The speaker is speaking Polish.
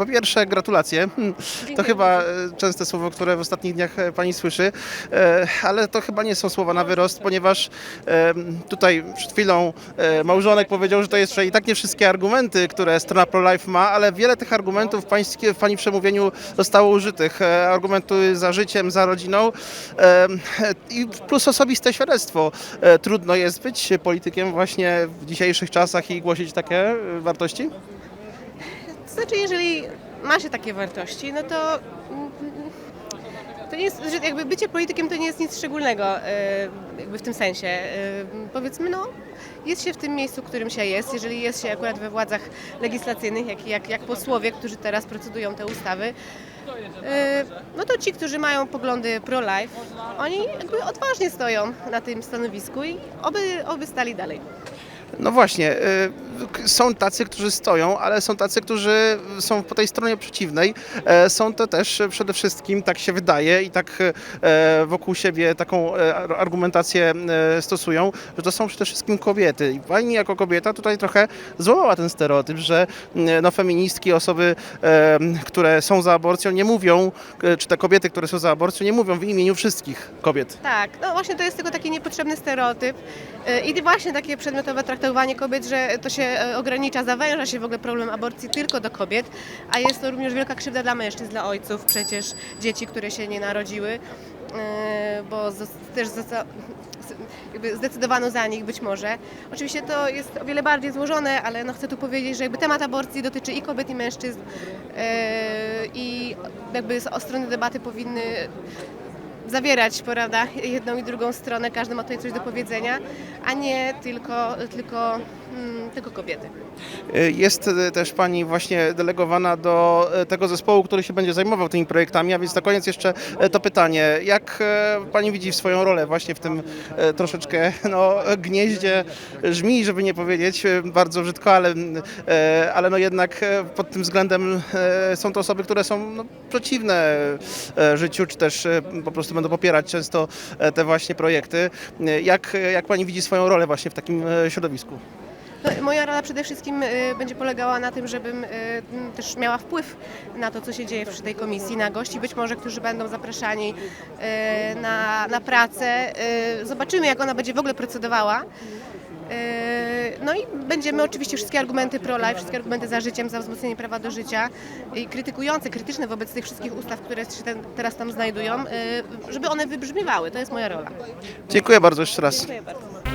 Po pierwsze, gratulacje. Hmm, To chyba e, częste słowo, które w ostatnich dniach e, pani słyszy, E, ale to chyba nie są słowa na wyrost, ponieważ e, tutaj przed chwilą małżonek powiedział, że to jeszcze i tak nie wszystkie argumenty, które strona pro-life ma, ale wiele tych argumentów w, pańskie, w pani przemówieniu zostało użytych. Argumenty za życiem, za rodziną i plus osobiste świadectwo. Trudno jest być politykiem właśnie w dzisiejszych czasach i głosić takie wartości? Znaczy, jeżeli ma się takie wartości, no to mm, to nie jest, że jakby bycie politykiem to nie jest nic szczególnego e, jakby w tym sensie. E, Powiedzmy, no jest się w tym miejscu, w którym się jest. Jeżeli jest się akurat we władzach legislacyjnych, jak, jak, jak posłowie, którzy teraz procedują te ustawy, e, no to ci, którzy mają poglądy pro-life, oni jakby odważnie stoją na tym stanowisku i oby, oby stali dalej. No właśnie, y, są tacy, którzy stoją, ale są tacy, którzy są po tej stronie przeciwnej. E, Są to też przede wszystkim, tak się wydaje i tak e, wokół siebie taką e, ar- argumentację e, stosują, że to są przede wszystkim kobiety. I pani jako kobieta tutaj trochę złamała ten stereotyp, że no, feministki, osoby, e, które są za aborcją nie mówią, e, czy te kobiety, które są za aborcją nie mówią w imieniu wszystkich kobiet. Tak, no właśnie to jest tylko taki niepotrzebny stereotyp i właśnie takie przedmiotowe traktowanie kobiet, że to się e, ogranicza, zawęża się w ogóle problem aborcji tylko do kobiet, a jest to również wielka krzywda dla mężczyzn, dla ojców, przecież dzieci, które się nie narodziły, y, bo też zdecydowano za nich być może. Oczywiście to jest o wiele bardziej złożone, ale no chcę tu powiedzieć, że jakby temat aborcji dotyczy i kobiet, i mężczyzn y, i jakby z- strony debaty powinny zawierać, prawda, jedną i drugą stronę, każdy ma tutaj coś do powiedzenia, a nie tylko, tylko, mm, tylko kobiety. Y, Jest y, też Pani właśnie delegowana do y, tego zespołu, który się będzie zajmował tymi projektami, a więc na koniec jeszcze to pytanie. Jak Pani widzi swoją rolę właśnie w tym troszeczkę no, gnieździe żmi, żeby nie powiedzieć bardzo brzydko, ale, ale no jednak pod tym względem są to osoby, które są no, przeciwne życiu, czy też po prostu będą popierać często y, te właśnie projekty. Y, Jak, jak Pani widzi swoją rolę właśnie w takim środowisku? No, moja rola przede wszystkim y, będzie polegała na tym, żebym y, też miała wpływ na to, co się dzieje przy tej komisji, na gości być może, którzy będą zapraszani y, na, na pracę. Zobaczymy, jak ona będzie w ogóle procedowała. No i będziemy oczywiście wszystkie argumenty pro-life, wszystkie argumenty za życiem, za wzmocnienie prawa do życia i krytykujące, krytyczne wobec tych wszystkich ustaw, które się ten, teraz tam znajdują, żeby one wybrzmiewały. To jest moja rola. Dziękuję bardzo jeszcze raz. Dziękuję bardzo.